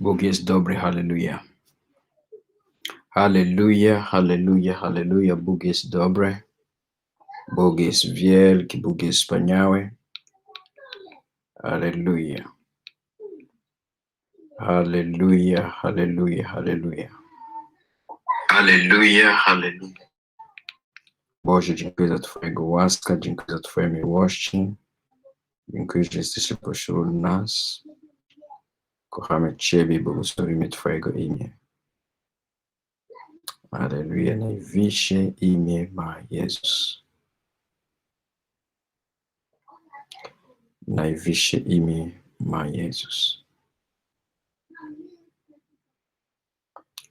Bóg jest dobry, halleluja. Halleluja, halleluja, halleluja. Bóg jest dobry. Bóg jest wielki, Bóg jest wspaniały. Halleluja. Halleluja, halleluja, halleluja. Halleluja, halleluja. Boże, dziękuję za Twojego łaska, dziękuję za Twoje miłości. Dziękuję, że jesteś pośród nas. Kochamy Ciebie i błogosławimy Twojego imię. Aleluja, najwyższe imię ma Jezus. Najwyższe imię ma Jezus.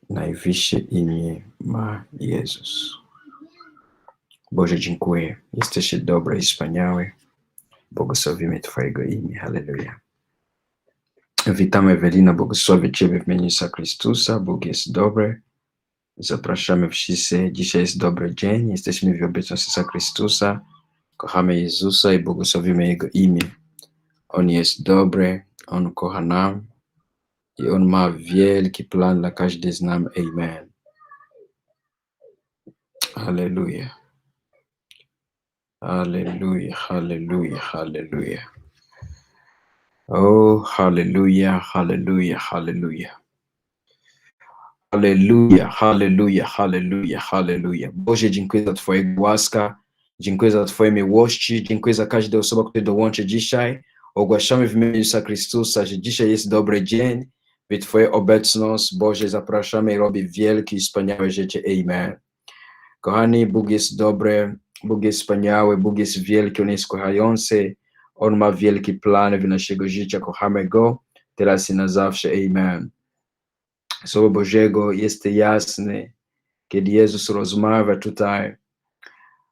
Najwyższe imię ma Jezus. Boże, dziękuję. Jesteś dobry i wspaniały. Błogosławimy Twojego imię. Halleluja. Witamy Ewelina, błogosławię Ciebie w imieniu Jezusa Chrystusa. Bóg jest dobry. Zapraszamy wszyscy. Dzisiaj jest dobry dzień. Jesteśmy w obecności Jezusa Chrystusa. Kochamy Jezusa i błogosławimy Jego imię. On jest dobry, On kocha nam i On ma wielki plan dla każdy z. Amen. Halleluja. Halleluja, halleluja, halleluja. Oh, hallelujah, hallelujah, hallelujah. Hallelujah, hallelujah, hallelujah, hallelujah. Boże, dziękuję za Twoje łaska, dziękuję za Twoje miłości, dziękuję za każdą osobę, która dołączy dzisiaj. Ogłaszamy w imieniu Jezusa Chrystusa, że dzisiaj jest dobry dzień, by Twoja obecność, Boże, zapraszamy i robi wielkie i wspaniałe rzeczy. Amen. Kochani, Bóg jest dobry, Bóg jest wspaniały, Bóg jest wielki, On jest kochający. On ma wielki plan w naszego życia, kochamy Go, teraz i na zawsze. Amen. Słowo Bożego jest jasne. Kiedy Jezus rozmawia tutaj,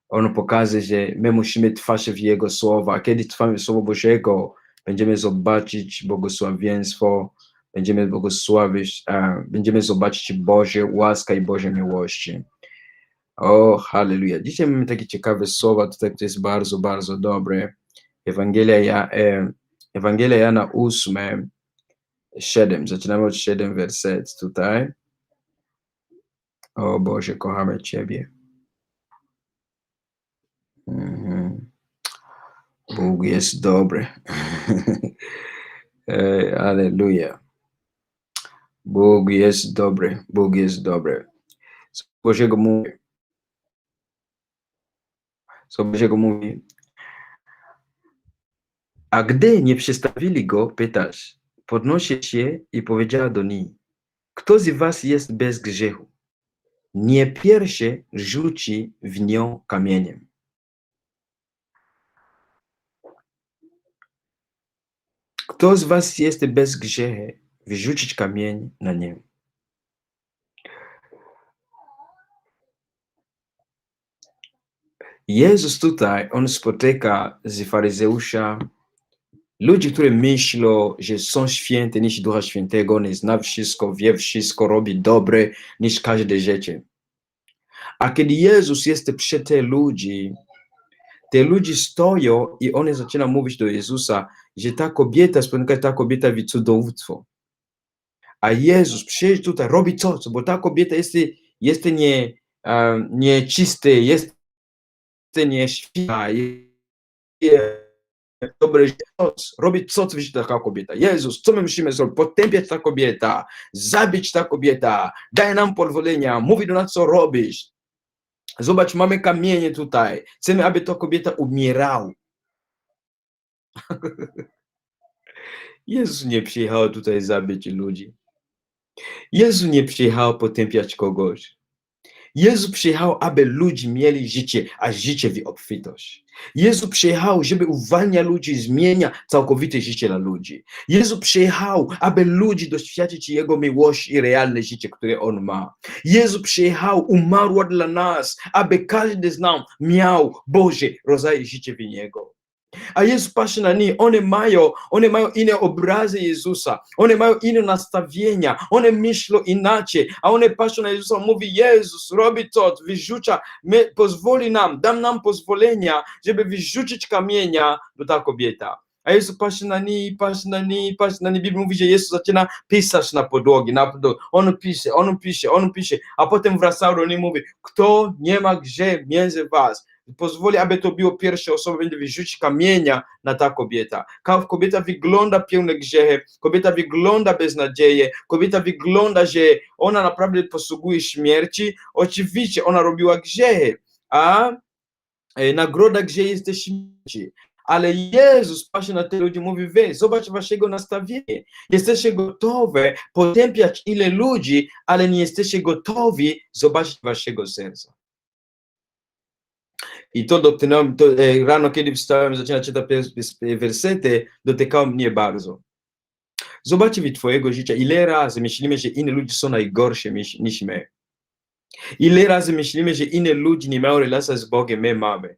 On pokazuje, że my musimy trwać w Jego słowa. Kiedy trwamy w Słowo Bożego, będziemy zobaczyć błogosławieństwo, będziemy błogosławić, a, będziemy zobaczyć Boże łaska i Boże miłości. O, halleluja. Dzisiaj mamy takie ciekawe słowa tutaj, to jest bardzo, bardzo dobre. Ewangelia, ja, e, Ewangelia Jana 8, 7. Zaczynamy od 7 werset tutaj. O Boże, kochamy Ciebie. Mhm. Bóg jest dobry. Aleluja. Bóg jest dobry. Bóg jest dobry. Co Bożego mówi. Co Bożego mówi. A gdy nie przestawili go, pytasz, podnosi się i powiedziała do niej, kto z was jest bez grzechu? Nie pierwszy rzuci w nią kamieniem. Kto z was jest bez grzechu, wyrzucić kamień na nią. Jezus tutaj, on spotyka z faryzeusza, ludzi, którzy myślą, że są święte niż Ducha Świętego, on zna wszystko, wie wszystko, robi dobre niż każde rzeczy. A kiedy Jezus jest przed te ludzi, te ludzie stoją i one zaczynają mówić do Jezusa, że ta kobieta, spotyka ta kobieta w cudowstwo. A Jezus przyjeżdża tutaj, robi co? Bo ta kobieta jest, jest nie, um, nieczysty, jest nie święta, dobre coś, robić co widzi taka kobieta. Jezus, co my musimy zrobić? Potępiać ta kobieta, zabić ta kobieta, daj nam pozwolenia, mówi do nas co robisz. Zobacz, mamy kamienie tutaj. Chcemy, aby ta kobieta umierała. Jezus nie przyjechał tutaj zabić ludzi. Jezus nie przyjechał potępiać kogoś. Jezus przyjechał, aby ludzie mieli życie, a życie w obfitość. Jezus przyjechał, żeby uwalniać ludzi, zmienia całkowite życie dla ludzi. Jezus przyjechał, aby ludzie doświadczyć Jego miłości i realne życie, które On ma. Jezus przyjechał, umarł dla nas, aby każdy z nas miał Boże rodzaj życie w Niego. A Jezus patrzy na nich, one mają, one mają inne obrazy Jezusa, one mają inne nastawienia, one myślą inaczej, a one patrzą na Jezusa, mówi Jezus, robi to, wyrzuca, pozwoli nam, dam nam pozwolenia, żeby wyrzucić kamienia do ta kobieta. A Yesu patrzy na niej, patrzy na niej, patrzy na niej. Biblia mówi, że Jezus zaczyna pisać na podłogi, na podłogi. On pisze, on pisze, on pisze, a potem wraca do niej mówi, kto nie ma grze między was, pozwoli, aby to było pierwsze osoby, będzie wyrzucić kamienia na ta kobieta. Kobieta wygląda pełna grzechy, kobieta wygląda bez nadziei, kobieta wygląda, że ona naprawdę posługuje śmierci. Oczywiście ona robiła grzechy, a e, nagroda grzechu jest śmierci. Ale Jezus patrzy na te ludzi mówi, wy, zobacz waszego nastawienia. Jesteście gotowe potępiać ile ludzi, ale nie jesteście gotowi zobaczyć waszego serca. I to dotknąłem, to, e, rano, kiedy wstałem, zaczynałem czytać wersety, dotykało mnie bardzo. Zobaczcie twojego życia, ile razy myślimy, że inni ludzie są najgorsi niż my. Ile razy myślimy, że inni ludzie nie mają relacji z Bogiem, my mamy.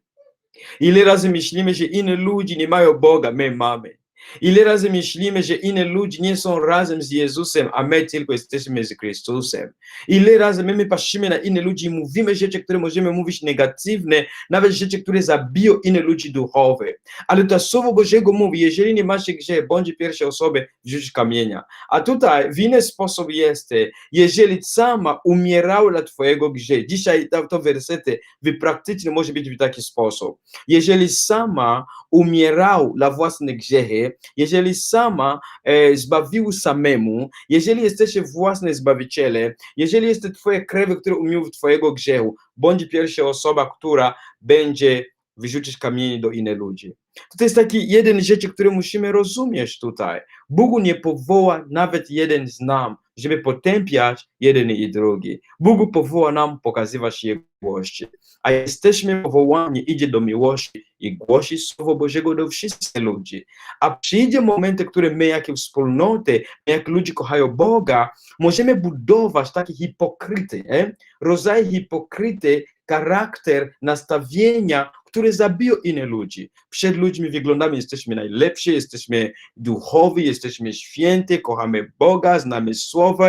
Ile razy myślimy, że inni ludzie nie mają Boga, my mamy. Ile razy myślimy, że inni ludzie nie są razem z Jezusem, a my tylko jesteśmy z Chrystusem. Ile razy my, my patrzymy na innych ludzi i mówimy rzeczy, które możemy mówić negatywne, nawet rzeczy, które zabiją innych ludzi duchowe. Ale to Słowo Bożego mówi, jeżeli nie macie grzech, bądź pierwszej osoby wrzuć kamienia. A tutaj w inny sposób jest, jeżeli sama umierała dla twojego grzechu. Dzisiaj to, wersety w praktycznie może być w taki sposób. Jeżeli sama umierał dla własnych grzechy, jeżeli sama e, zbawił samemu, jeżeli jesteście własne zbawiciele, jeżeli jest to twoje krewy, które umiły twojego grzechu, bądź pierwsza osoba, która będzie wyrzucić kamienie do innych ludzi. To jest taki jeden rzecz, który musimy rozumieć tutaj. Bóg nie powoła nawet jeden z nam, żeby potępiać jeden i drugi. Bóg powoła nam pokazywać Jego miłości. A jesteśmy powołani, idzie do miłości i głosić Słowo Bożego do wszystkich ludzi. A przyjdzie moment, który my, jako wspólnoty, jak ludzie kochają Boga, możemy budować takie hipokryty, eh? rodzaj hipokryty, charakter, nastawienia, które zabiją innych ludzi. Przed ludźmi wyglądamy, jesteśmy najlepsi, jesteśmy duchowi, jesteśmy święty, kochamy Boga, znamy Słowo,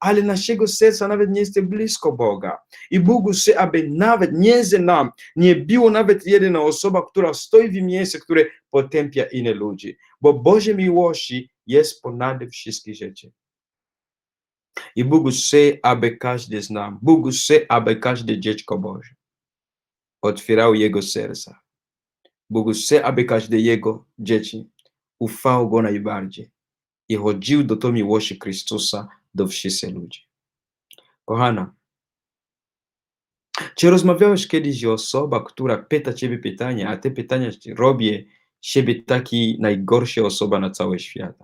ale naszego serca nawet nie jest blisko Boga. I Bóg chce, aby nawet między nam nie było nawet jedna osoba, która stoi w miejscu, które potępia innych ludzi. Bo Boże miłości jest ponad wszystkie rzeczy. I Bóg chce, aby każdy z nam, Bóg chce, aby każde dziecko Boże otwierał jego serca. Bóg chce, aby każde jego dzieci ufał Go najbardziej i chodził do tej miłości Chrystusa do wszystkich ludzi. Kochana, czy rozmawiałeś kiedyś z osobą, która pyta ciebie pytania, a te pytania robi siebie taki najgorsza osoba na cały świat?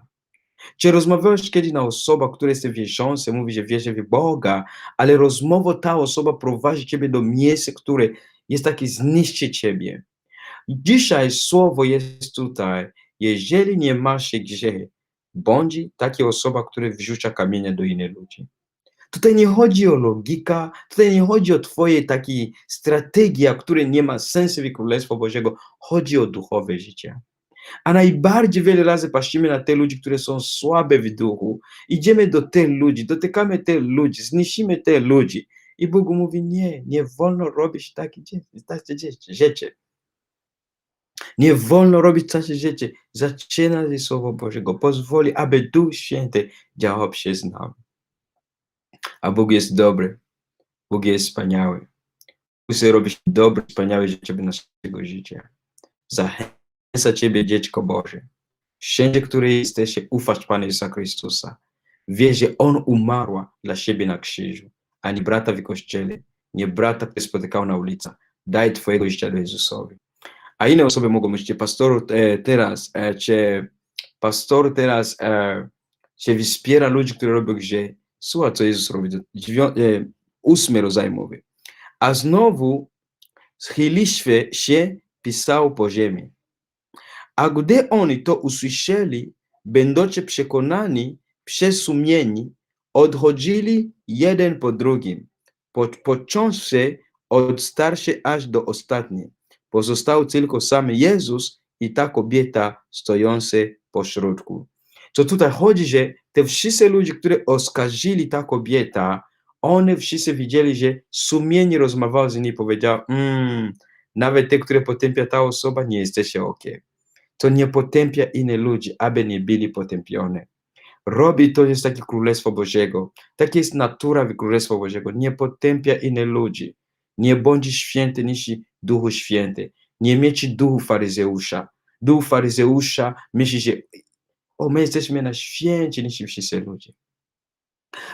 Czy rozmawiałeś kiedyś na osobę, która jest wierząca, mówi, że wierzy w Boga, ale rozmowa ta osoba prowadzi ciebie do miejsca, które jest takie zniszczy ciebie. Dzisiaj słowo jest tutaj. Jeżeli nie masz grzechy, bądź taka osoba, która wrzuca kamienie do innych ludzi. Tutaj nie chodzi o logikę, tutaj nie chodzi o twoje takie strategia, które nie ma sensu w Królestwo Bożego. Chodzi o duchowe życie. A najbardziej wiele razy patrzymy na te ludzi, które są słabe w duchu. Idziemy do tych ludzi, dotykamy tych ludzi, zniszczymy tych ludzi. I Bóg mówi, nie, nie wolno robić takie rzeczy. Nie wolno robić takie rzeczy. Zaczyna ze Słowa Bożego. Pozwoli, aby Duch Święty działał przez nami. A Bóg jest dobry. Bóg jest wspaniały. Chce robić dobre, wspaniałe rzeczy w naszego życia. Zachęca Ciebie, dziecko Boże. Wszędzie, który jesteś, ufać Panu Jezusa Chrystusa. Wie, że On umarł dla siebie na krzyżu ani brata w kościele, nie brata, który spotykał na ulicy. Daj Twojego do Jezusowi. A inne osoby mogą myśleć, pastor e, teraz, e, czy pastor teraz e, się wspiera ludzi, którzy robią grzech. Słuchaj, co Jezus robi. E, ósmy rodzaj. A znowu schyliśmy się, pisał po ziemi. A gdy oni to usłyszeli, będący przekonani, przesumieni, odchodzili jeden po drugim, po, począwszy od starszej aż do ostatniej. Pozostał tylko sam Jezus i ta kobieta stojąca pośrodku. Co tutaj chodzi, że te wszyscy ludzie, którzy oskarżyli ta kobieta, one wszyscy widzieli, że sumienie rozmawiało z nimi i powiedział, mm, nawet te, które potępia ta osoba, nie jesteście ok. to nie potępia innych ludzi, aby nie byli potępione. Robi to jest takie Królestwo Bożego. Tak jest natura Królestwa Bożego. Nie potępia innych ludzi. Nie bądź święty niż Duchu Święty. Nie mieć duchu faryzeusza. Duch faryzeusza myśli, że o, my jesteśmy na święci niż wszyscy ludzie.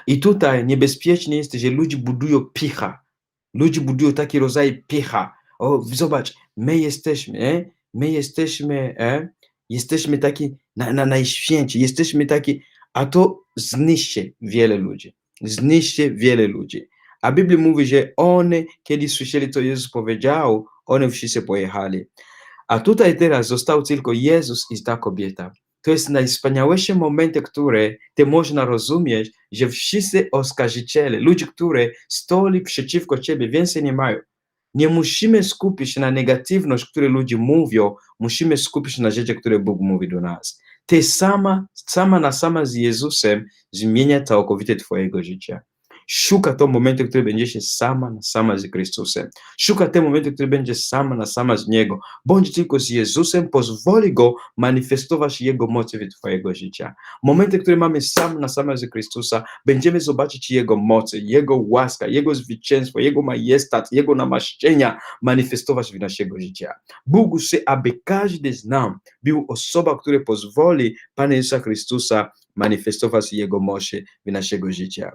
I tutaj niebezpiecznie jest, że ludzie budują picha. Ludzie budują taki rodzaj picha. O, zobacz, my jesteśmy, e? my jesteśmy, e? jesteśmy taki na, na najświęci, jesteśmy taki, a to zniszczy wiele ludzi. Zniszczy wiele ludzi. A Biblia mówi, że one, kiedy słyszeli, co Jezus powiedział, one wszyscy pojechali. A tutaj teraz został tylko Jezus i ta kobieta. To jest najwspanialsze momenty, które ty można rozumieć, że wszyscy oskarżyciele, ludzie, którzy stali przeciwko ciebie, więcej nie mają. Nie musimy skupić się na negatywność, które ludzie mówią, musimy skupić się na rzeczy, które Bóg mówi do nas. Ty sama, sama na sama z Jezusem zmienia całkowicie twojego życia. Szuka to momentu, który będzie się sama na sama z Chrystusem. Szuka te momenty, który będzie sama na sama z Niego. Bądź tylko z Jezusem, pozwoli Go manifestować Jego mocy w Twojego życia. Momenty, które mamy sam na sama z Chrystusa, będziemy zobaczyć Jego mocy, Jego łaska, Jego zwycięstwo, Jego majestat, Jego namaszczenia manifestować w naszego życia. Bóg chce, aby każdy z nas był osobą, która pozwoli Pana Jezusa Chrystusa manifestować Jego mocy w naszego życia.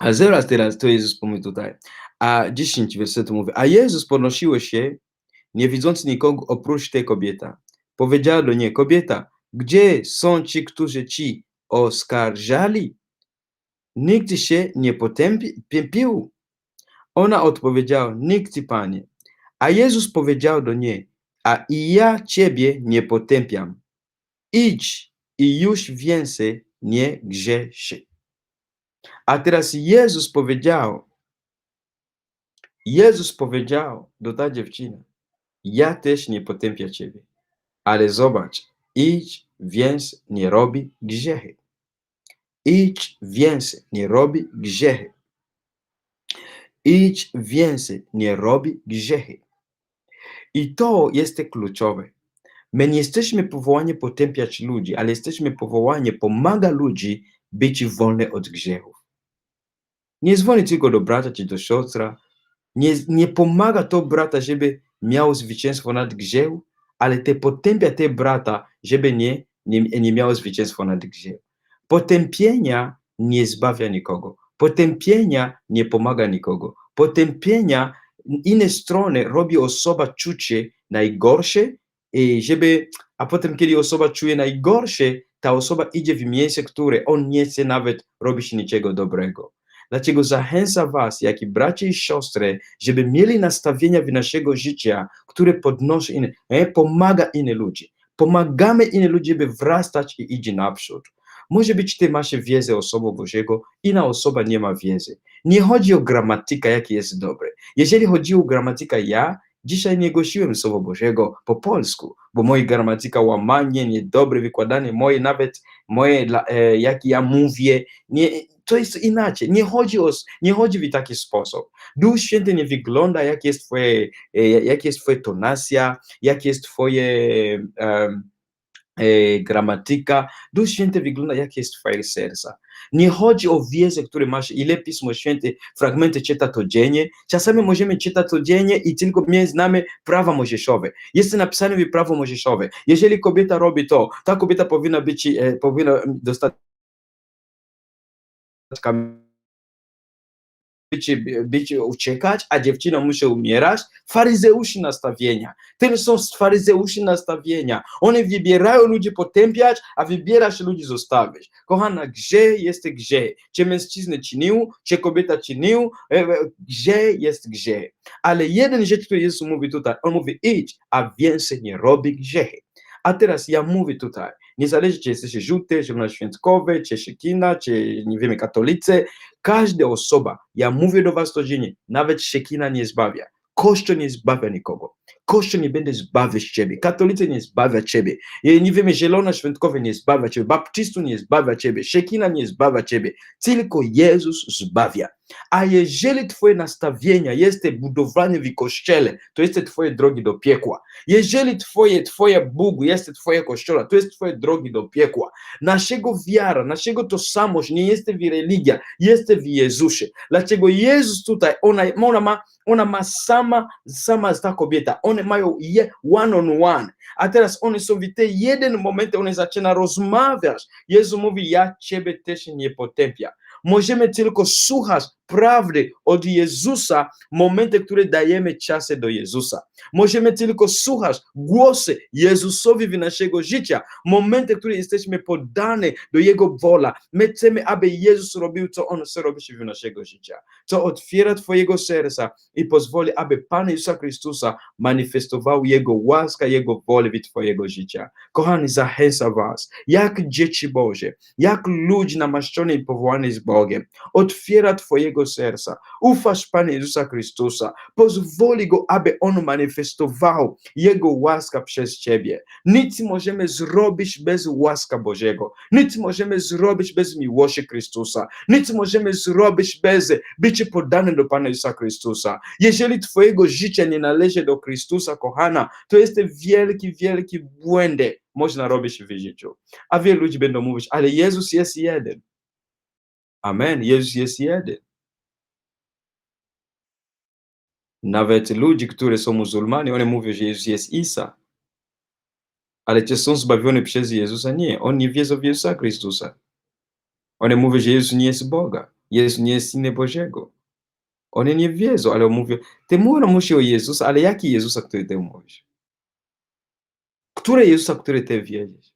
A zaraz teraz, to Jezus mówi tutaj, a 10 wersetu mówi, a Jezus ponosiło się, nie widząc nikogo oprócz tej kobiety. Powiedziała do niej, kobieta, gdzie są ci, którzy ci oskarżali? Nikt się nie potępił. Ona odpowiedziała, nikt, Panie. A Jezus powiedział do niej, a i ja Ciebie nie potępiam. Idź i już więcej nie grzesz. A teraz Jezus powiedział, Jezus powiedział do ta dziewczyna, ja też nie potępię Ciebie, ale zobacz, idź, więc nie robi grzechy. Idź, więc nie robi grzechy. Idź, więc nie robi grzechy. I to jest kluczowe. My nie jesteśmy powołani potępiać ludzi, ale jesteśmy powołani pomagać ludzi być wolny od grzechów. Nie dzwoni tylko do brata czy do siostra. Nie, nie pomaga to brata, żeby miał zwycięstwo nad grzechem, ale te potępia te brata, żeby nie, nie, nie miał zwycięstwo nad grzechem. Potępienia nie zbawia nikogo. Potępienia nie pomaga nikogo. Potępienia inne strony robi osoba czucie najgorsze, i żeby, a potem kiedy osoba czuje najgorsze, ta osoba idzie w miejsce, które on nie chce nawet robić niczego dobrego. Dlatego zachęcam Was, jak i bracia i siostry, żeby mieli nastawienia w naszego życia, które podnoszą inne, pomaga innym ludziom. Pomagamy innym ludziom, by wrastać i iść naprzód. Może być ty masz wiedzę o Słowo Bożego, inna osoba nie ma wiedzy. Nie chodzi o gramatykę, jaki jest dobry. Jeżeli chodzi o gramatykę, ja dzisiaj nie głosiłem Słowa Bożego po polsku, bo moja gramatyka łamanie, niedobre wykładanie, moje nawet, moje, e, jak ja mówię, nie, to jest inaczej. Nie chodzi, o, nie chodzi w taki sposób. Duch Święty nie wygląda, jak jest twoje, e, jak jest twoja tonacja, jak jest twoje um, e, gramatyka. Duch Święty wygląda, jak jest twoje serce. Nie chodzi o wiedzę, które masz, ile Pismo Święte, fragmenty czyta codziennie. Czasami możemy czytać codziennie i tylko my znamy prawa mojżeszowe. Jest napisane w prawo mojżeszowe. Jeżeli kobieta robi to, ta kobieta powinna być, e, powinna dostać być, być, uciekać, a dziewczyna musi umierać. Faryzeuszy nastawienia. Tym są faryzeuszy nastawienia. One wybierają ludzi potępiać, a wybierasz ludzi zostawić. Kochana, gdzie jest gdzie? Czy mężczyzna czynił, czy kobieta czynił, e, e, gdzie jest gdzie? Ale jeden rzecz, który Jezus mówi tutaj, on mówi idź, a więcej nie robi grzechy. A teraz ja mówię tutaj, niezależnie czy jesteście żółty, zielonoświątkowy, czy szekina, czy nie wiemy, katolicy, każda osoba, ja mówię do was codziennie, nawet szekina nie zbawia. Kościół nie zbawia nikogo. Kościół nie będzie zbawiać ciebie, katolicy nie zbawia ciebie, nie wiemy, zielona świątkowe nie zbawia ciebie, baptystów nie zbawia ciebie, szekina nie zbawia ciebie, tylko Jezus zbawia. A jeżeli twoje nastawienia jest budowane w kościele, to jest twoje drogi do piekła. Jeżeli twoje, twoje Bóg jest twoje kościoła, to jest twoje drogi do piekła. Naszego wiara, naszego tożsamość nie jest w religia, jest w Jezusie. Dlaczego Jezus tutaj, ona, ona, ma, ona ma sama, sama ta kobieta, one mają je one on one, a teraz one są w jeden moment, one zaczyna rozmawiać. Jezus mówi, ja ciebie też nie potępiam. Możemy tylko słuchać prawdy od Jezusa, momenty, które dajemy czasy do Jezusa. Możemy tylko słuchać głosy Jezusowi w naszego życia, momenty, które jesteśmy poddani do Jego wola. My chcemy, aby Jezus robił, co On chce robić w naszego życia, co otwiera Twojego serca i pozwoli, aby Pan Jezusa Chrystusa manifestował Jego łaska, Jego wolę w Twojego życia. Kochani, zachęcam Was, jak dzieci Boże, jak ludzi namaszczony i powołany z Bogiem, otwiera Twojego serca, ufasz Pana Jezusa Chrystusa, pozwoli Go, aby On manifestował Jego łaska przez Ciebie. Nic możemy zrobić bez łaska Bożego, nic możemy zrobić bez miłości Chrystusa, nic możemy zrobić bez bycia poddany do Pana Jezusa Chrystusa. Jeżeli Twojego życia nie należy do Chrystusa, kochana, to jest wielki, wielki błęd, można robić w życiu. A wielu ludzi będą mówić, ale Jezus jest jeden. Amen, Jezus jest jeden. Nawet ludzie, którzy są muzułmanie, oni mówią, że Jezus jest Isa. Ale czy są zbawieni przez Jezusa? Nie, oni nie wierzą w Jezusa Chrystusa. Oni mówią, że Jezus nie jest Boga. Jezus nie jest Synem Bożego. Oni nie wierzą, ale mówią, ty mówisz o Jezusa, ale jaki Jezusa, który ty mówisz? Który Jezusa, który ty wierzysz?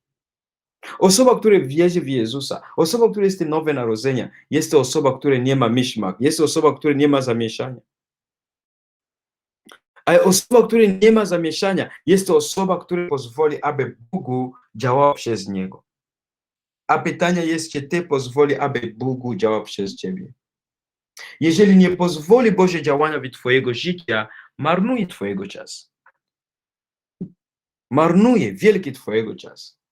Osoba, która wierzy w Jezusa, osoba, która jest nowe narodzenia, jest to osoba, która nie ma miszmak, jest to osoba, która nie ma zamieszania. A osoba, która nie ma zamieszania, jest to osoba, która pozwoli, aby Bóg działał przez niego. A pytanie jest, czy ty pozwoli, aby Bóg działał przez ciebie? Jeżeli nie pozwoli Boże działania w twojego życia, marnuje twojego czasu. Marnuje wielki twojego czasu.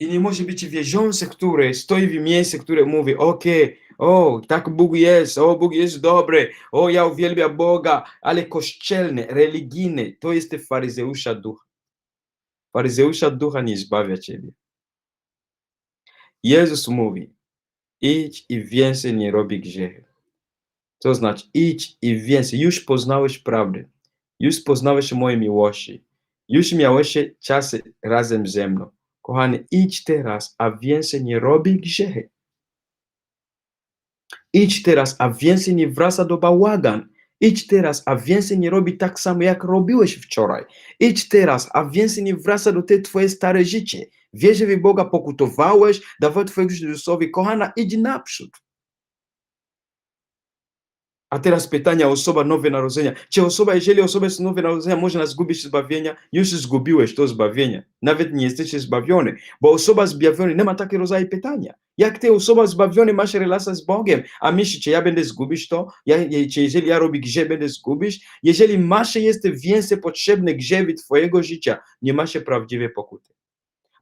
I nie może być wierzący, który stoi w miejscu, które mówi, okej, o, tak Bóg jest, o, Bóg jest dobry, o, ja uwielbiam Boga, ale kościelny, religijny, to jest faryzeusza ducha. Faryzeusza ducha nie zbawia ciebie. Jezus mówi, idź i więcej nie robi grzechy. To znaczy, idź i więcej, już poznałeś prawdę, już poznałeś moje miłości, już miałeś czasy razem ze mną. Kochany, idź teraz, a więcej nie robi grzechy. Idź teraz, a więcej nie wraca do bałagan. Idź teraz, a więcej nie robi tak samo, jak robiłeś wczoraj. Idź teraz, a więcej nie wraca do tej twoje stare życie. Wierzę w Boga, pokutowałeś, dawaj twojego Jezusowi. Kochana, idź naprzód. A teraz pytania, osoba nowe narodzenia. Czy osoba, jeżeli osoba jest nowe narodzenia, może nas zgubić zbawienia? Już zgubiłeś to zbawienie. Nawet nie jesteś zbawiony, bo osoba zbawiona nie ma takiego rodzaju pytania. Jak ty osoba zbawiona masz relację z Bogiem, a myślisz, czy ja będę zgubić to? Ja, czy jeżeli ja robię grzech, będę zgubić? Jeżeli masz jest więcej potrzebne grzechy twojego życia, nie masz prawdziwej pokuty.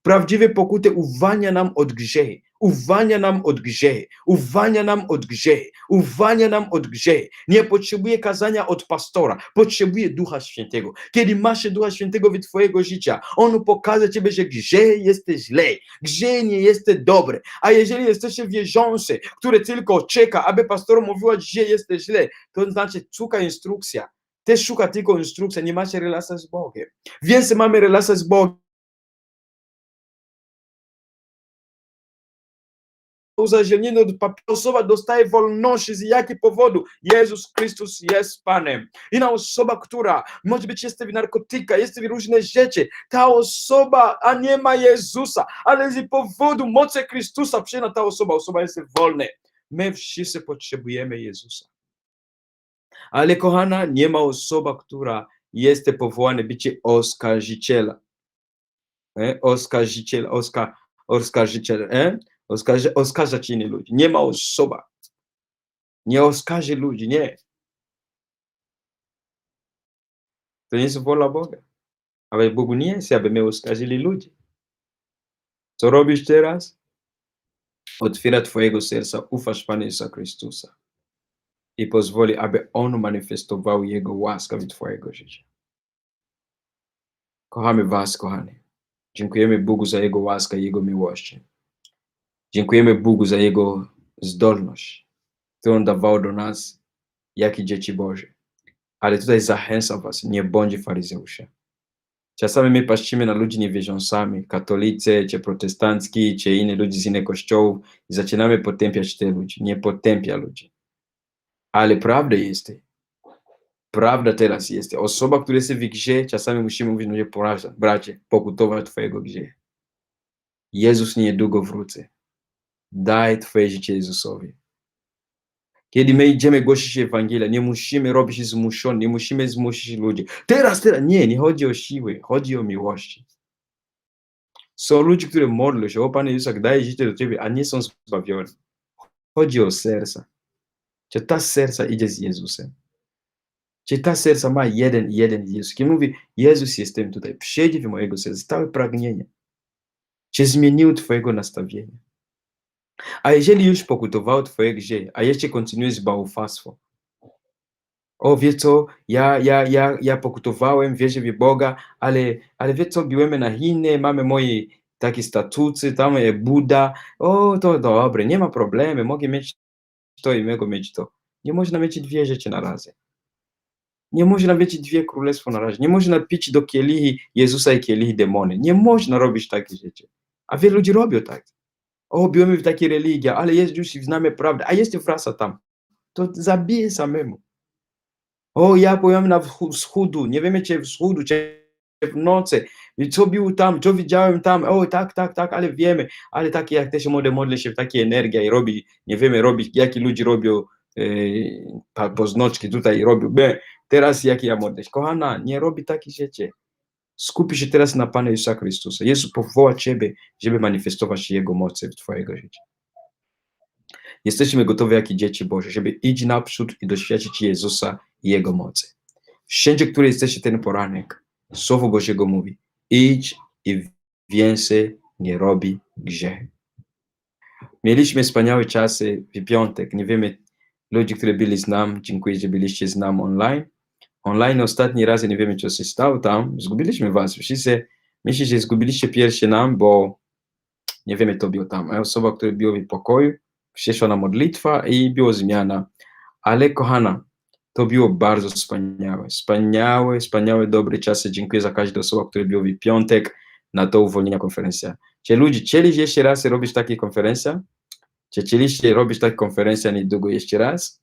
Prawdziwe pokuty uwalnia nam od grzechy, uwalnia nam od grzechy, uwalnia nam od grzechy, uwalnia nam od grzechy. Nie potrzebuje kazania od pastora, potrzebuje Ducha Świętego. Kiedy masz Ducha Świętego w twojego życia, On pokaże ciebie, że grzech jest źle, grzech nie jest dobry. A jeżeli jesteś wierzący, który tylko czeka, aby pastor mówiła, że jest źle, to znaczy szuka instrukcja. Ty szuka tylko instrukcja, nie macie relacji z Bogiem. Więc mamy relację z Bogiem. Uzależnienie od osoba dostaje wolności z jakiego powodu? Jezus Chrystus jest Panem. Inna osoba, która może być jest w narkotyka, jest w różne rzeczy, ta osoba, a nie ma Jezusa, ale z powodu mocy Chrystusa przyjdzie ta osoba, osoba jest wolna. My wszyscy potrzebujemy Jezusa. Ale kochana, nie ma osoba, która jest powołana być oskarżyciela. E? Oskarżyciel, oskar, oskarżyciel, e? Oskarża, oskarżać innych ludzi. Nie ma osoba. Nie oskarży ludzi, nie. To nie jest wola Boga. Ale Bogu nie jest, aby my oskarżyli ludzi. Co robisz teraz? Otwiera Twojego serca, ufasz Panu Jezusa Chrystusa i pozwoli, aby On manifestował Jego łaskę w Twojego życia. Kochamy Was, kochani. Dziękujemy Bogu za Jego łaskę i Jego miłość. Dziękujemy Bogu za Jego zdolność, którą dawał do nas, jak i dzieci Boże. Ale tutaj zachęcam Was, nie bądźcie faryzeusze. Czasami my patrzymy na ludzi niewierzącami, katolicy, czy protestancki, czy inni ludzie z innych kościołów i zaczynamy potępiać te ludzi. Nie potępia ludzi. Ale prawda jest, prawda teraz jest. Osoba, która jest w grze, czasami musimy mówić, no nie poraża, bracie, pokutować twojego grzechu. Jezus niedługo wróci. Daj twoje życie Jezusowi. Kiedy my idziemy głosić Ewangelię, nie musimy robić zmuszony, nie musimy zmusić ludzi. Teraz, teraz, nie, nie chodzi o siły, chodzi o miłości. Są ludzie, którzy modlą się, o Panie Jezus, daj życie do Ciebie, a nie są zbawieni. Chodzi o serca. Czy ta serca idzie z Jezusem? Czy ta serca ma jeden, jeden Jezus? Kiedy mówi, Jezus jestem tutaj, przyjdź w mojego serca, stałe pragnienie. Czy zmienił Twojego nastawienia? A jeżeli już pokutował Twoje grzechy, a jeszcze kontynuujesz bałwastwo, o, wie co, ja, ja, ja, ja pokutowałem, wierzę w Boga, ale, ale wie co, biłemy na Chiny, mamy moje takie statuty, tam jest Buda, o, to dobre, nie ma problemu, mogę mieć to i mogę mieć to. Nie można mieć dwie rzeczy na razie. Nie można mieć dwie królestwa na razie. Nie można pić do kielichy Jezusa i kielichy demony. Nie można robić takich rzeczy. A wielu ludzi robią tak. O, bioremy w takie religie, ale jest już znamy prawdę, a jest frasa tam. To zabije samemu. O, ja powiem na wschodu, nie wiemy czy wschodu, czy w nocy, co tam, co widziałem tam, o tak, tak, tak, ale wiemy, ale takie jak też młode modli się w takie energia i robi, nie wiemy robić, jakie ludzie robią e, poznaczki tutaj robią, teraz jakie ja modlę. Kochana, nie robi takich rzeczy. Skupi się teraz na Panu Jezusa Chrystusa. Jezus powoła Ciebie, żeby manifestować Jego mocy w Twojego życia. Jesteśmy gotowi, jak i dzieci Boże, żeby iść naprzód i doświadczyć Jezusa i Jego mocy. Wszędzie, który jesteście ten poranek, Słowo Bożego mówi, idź i więcej nie robi grzech. Mieliśmy wspaniałe czasy w piątek. Nie wiemy, ludzi, którzy byli z nami, dziękuję, że byliście z nami online online ostatni raz, nie wiemy, co się stało tam, zgubiliśmy was. Wszyscy myślę, że zgubiliście pierwszy nam, bo nie wiemy, kto był tam. Osoba, która była w pokoju, przyszła na modlitwa i była zmiana. Ale kochana, to było bardzo wspaniałe. Wspaniałe, wspaniałe, dobre czasy. Dziękuję za każdą osobę, która była w piątek na to uwolnienia konferencja. Czy ludzie chcieli jeszcze raz robić takie konferencje? Czy chcieliście robić takie konferencje niedługo jeszcze raz?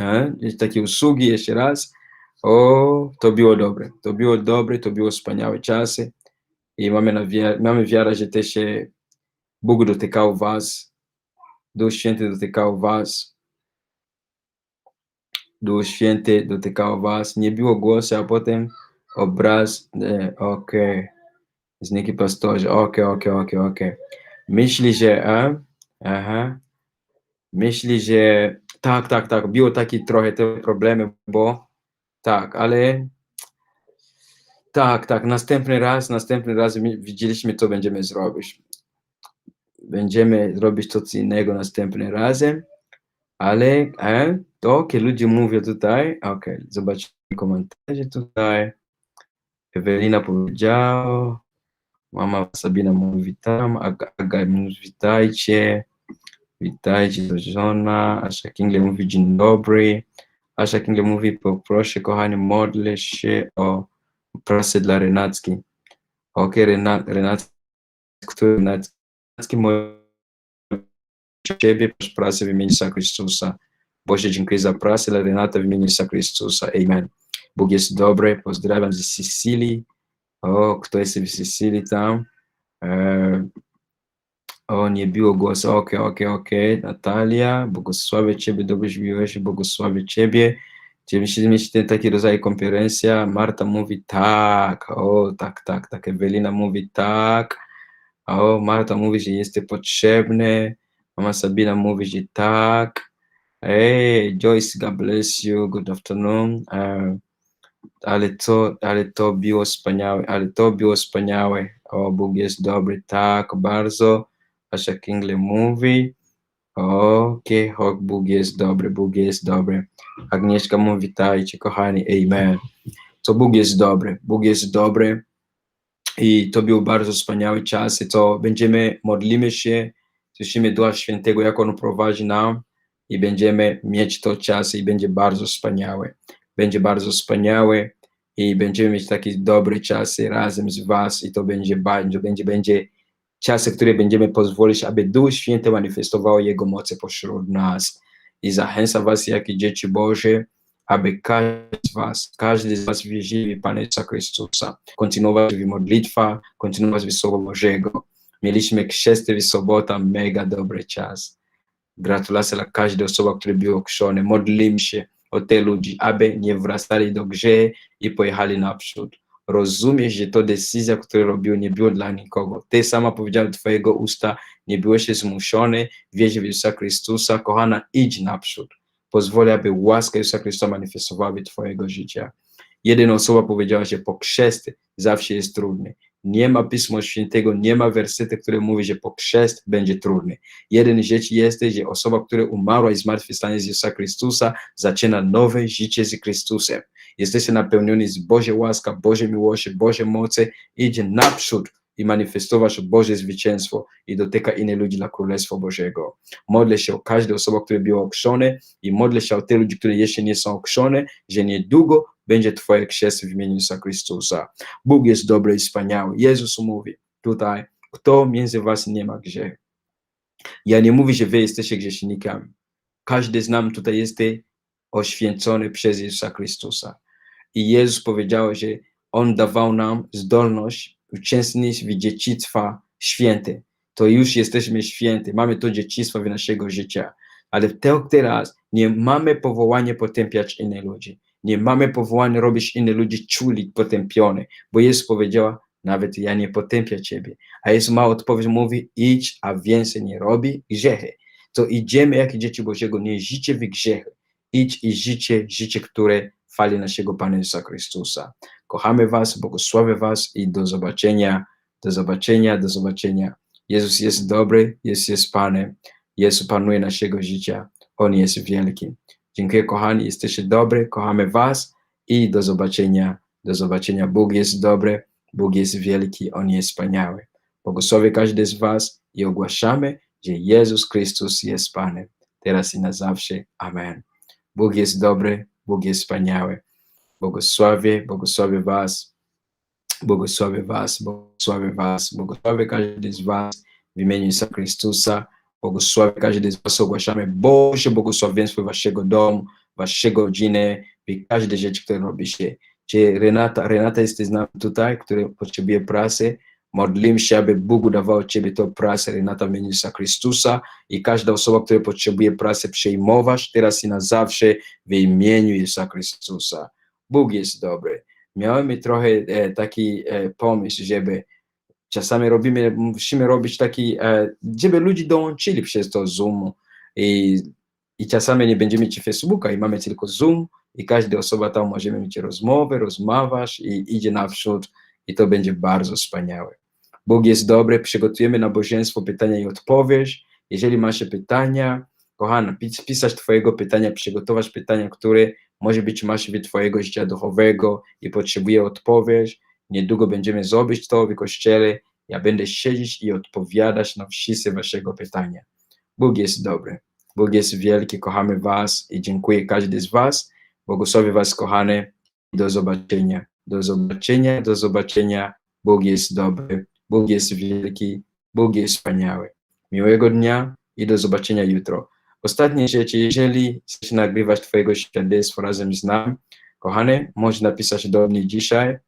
E? Takie usługi jeszcze raz? O, to było dobre. To było dobre, to było wspaniałe czasy. I mamy, na mamy wiarę, że też Bóg dotykał was. Duch Święty dotykał was. Duch Święty dotykał was. Nie było głosu, a potem obraz. E, okej. Zniki pastorzy. Okej, okay, okej, okej, okej. Myśli, że... A? Aha. Myśli, że... Tak, tak, tak. Było takie trochę te problemy, bo tak, ale tak, tak, następny raz, następny raz widzieliśmy, co będziemy zrobić. Będziemy robić coś innego następnym razem, ale e, to, kiedy ludzie mówią tutaj, ok, zobaczmy komentarze tutaj. Ewelina powiedziała, mama Sabina mówi witam, Aga mówi witajcie, witajcie do żona, Asha Kingle mówi dzień dobry. Asha Kingle mówi, poproszę kochani, modlę się o pracę dla Renacki. Ok, Renat, Renacki, który Renacki Ciebie pracę w imieniu Chrystusa. Boże, dziękuję za pracę dla Renata w imieniu Chrystusa. Amen. Bóg jest dobry. Pozdrawiam z Sicilii. O, kto jest w Sicilii tam? E, o, nie było głosu. Okej, okay, okej. Natalia, błogosławię Ciebie, dobrze miłeś, błogosławię Ciebie. Czy myślicie, mieć ten taki rodzaj konferencja? Marta mówi tak, o, tak, tak, tak. Ewelina mówi tak. O, Marta mówi, że jest potrzebny. Mama Sabina mówi, że tak. Hey, Joyce, God bless you. Good afternoon. Uh, ale to, ale to było wspaniałe, ale to było wspaniałe. O, Bóg jest dobry tak bardzo. Asha Kingley mówi. Okej, okay, jest dobry, Bóg jest dobry. Agnieszka mówi, witajcie, kochani, amen. To Bóg jest dobry, Bóg jest dobry i to był bardzo wspaniały czas i to będziemy, modlimy się, słyszymy Ducha Świętego, jak On prowadzi nam i będziemy mieć to czas i będzie bardzo wspaniały. Będzie bardzo wspaniały i będziemy mieć taki dobry czas razem z Was i to będzie bardzo, będzie, będzie czasy, które będziemy pozwolić, aby Duch Święty manifestował Jego moce pośród nas. I zachęcam Was, jak dzieci Boże, aby każdy z Was, każdy z Was wierzyli w Pana Chrystusa, kontynuować w modlitwa, kontynuować w Słowo Bożego. Mieliśmy chrzesty w sobotę, mega dobry czas. Gratulacje dla każdej osoby, która była okrzczona. Modlimy się o te ludzi, aby nie wracali do grzechu i pojechali naprzód. Rozumiesz, że to decyzja, którą robił, nie była dla nikogo. Ty sama powiedziała twojego usta, nie byłeś zmuszony, wierzyć w Jezusa Chrystusa. Kochana, idź naprzód. Pozwól, aby łaska Jezusa Chrystusa manifestowała w twojego życia. Jedna osoba powiedziała, że po zawsze jest trudny. Nie ma Pisma Świętego, nie ma wersety, które mówi, że po chrzest będzie trudny. Jeden rzecz jest, że osoba, która umarła i zmartwychwstanie z Jezusa Chrystusa, zaczyna nowe życie z Chrystusem. Jesteście napełnieni z Bożej łaska, Bożej miłości, Bożej mocy, idzie naprzód i manifestować Boże zwycięstwo i dotyka innych ludzi dla Królestwa Bożego. Modlę się o każdą osobę, która była okrzone i modlę się o tych ludzi, którzy jeszcze nie są okrzone, że niedługo będzie Twoje chrzest w imieniu Jezusa Chrystusa. Bóg jest dobry i wspaniały. Jezus mówi tutaj, kto między was nie ma grzechu. Ja nie mówię, że wy jesteście grzesznikami. Każdy z nam tutaj jest oświęcony przez Jezusa Chrystusa. I Jezus powiedział, że On dawał nam zdolność uczestniczyć w dziedzictwa święte. To już jesteśmy święty, mamy to dziedzictwo w naszego życia. Ale teraz nie mamy powołania potępiać innych ludzi. Nie mamy powołania robić innych ludzi czuli potępiony, bo Jezus powiedziała, nawet ja nie potępię ciebie. A Jezus ma odpowiedź, mówi, idź, a więcej nie robi grzechy. To idziemy jak dzieci Bożego, nie życie w grzechy. Idź i życie, życie, które chwali naszego Pana Jezusa Chrystusa. Kochamy Was, błogosławię Was i do zobaczenia, do zobaczenia, do zobaczenia. Jezus jest dobry, Jezus jest Panem, Jezus panuje naszego życia, On jest wielki. Dziękuję kochani, jesteście dobry, kochamy Was i do zobaczenia, do zobaczenia. Bóg jest dobry, Bóg jest wielki, On jest wspaniały. Błogosławię każdy z Was i ogłaszamy, że Jezus Chrystus jest Panem, teraz i na zawsze. Amen. Bóg jest dobry, Bóg jest wspaniały. Błogosławię, błogosławię Was, błogosławię Was, błogosławię Was, błogosławię każdy z Was w imieniu Jezusa Chrystusa. Błogosławię każdy z Was, ogłaszamy Boże błogosławieństwo Waszego domu, Waszego rodziny, i każde rzecz, które robicie. Czy Renata, Renata jest z nami tutaj, która potrzebuje pracy, Modlimy się, aby Bóg dawał Ciebie tą pracę, Renata w imieniu Chrystusa i każda osoba, która potrzebuje pracy, przejmować teraz i na zawsze w imieniu Jezusa Chrystusa. Bóg jest dobry. Miałem trochę e, taki e, pomysł, żeby czasami robimy, musimy robić taki, e, żeby ludzie dołączyli przez to Zoom i, i czasami nie będziemy mieć Facebooka i mamy tylko Zoom i każda osoba tam możemy mieć rozmowę, rozmawiać i idzie naprzód i to będzie bardzo wspaniałe. Bóg jest dobry, przygotujemy nabożeństwo pytania i odpowiedź. Jeżeli masz pytania, kochana, pisać Twojego pytania, przygotować pytania, które może być masz Twojego życia duchowego i potrzebuje odpowiedź. Niedługo będziemy zrobić to w kościele. Ja będę siedzieć i odpowiadać na wszystkie Waszego pytania. Bóg jest dobry. Bóg jest wielki, kochamy Was i dziękuję każdy z Was. Błogosławię Was, kochane. Do zobaczenia. Do zobaczenia, do zobaczenia. Bóg jest dobry. Bóg jest wielki, Bóg jest wspaniały. Miłego dnia i do zobaczenia jutro. Ostatnia rzecz, jeżeli chcesz nagrywać Twojego świadectwa razem z nami, kochany, możesz napisać do mnie dzisiaj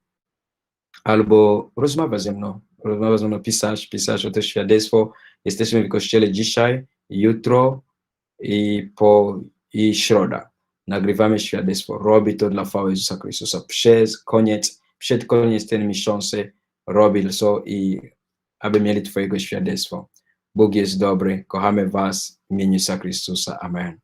albo rozmawiać ze mną. Rozmawiać ze mną, pisać, pisać o to świadectwo. Jesteśmy w kościele dzisiaj, jutro i po i środa. Nagrywamy świadectwo. Robi to dla chwały Jezusa Chrystusa. Przez koniec, przed koniec tej miesiąca robił so i aby mieli Twojego świadectwo. Bóg jest dobry, kochamy Was w imieniu Jezusa Chrystusa. Amen.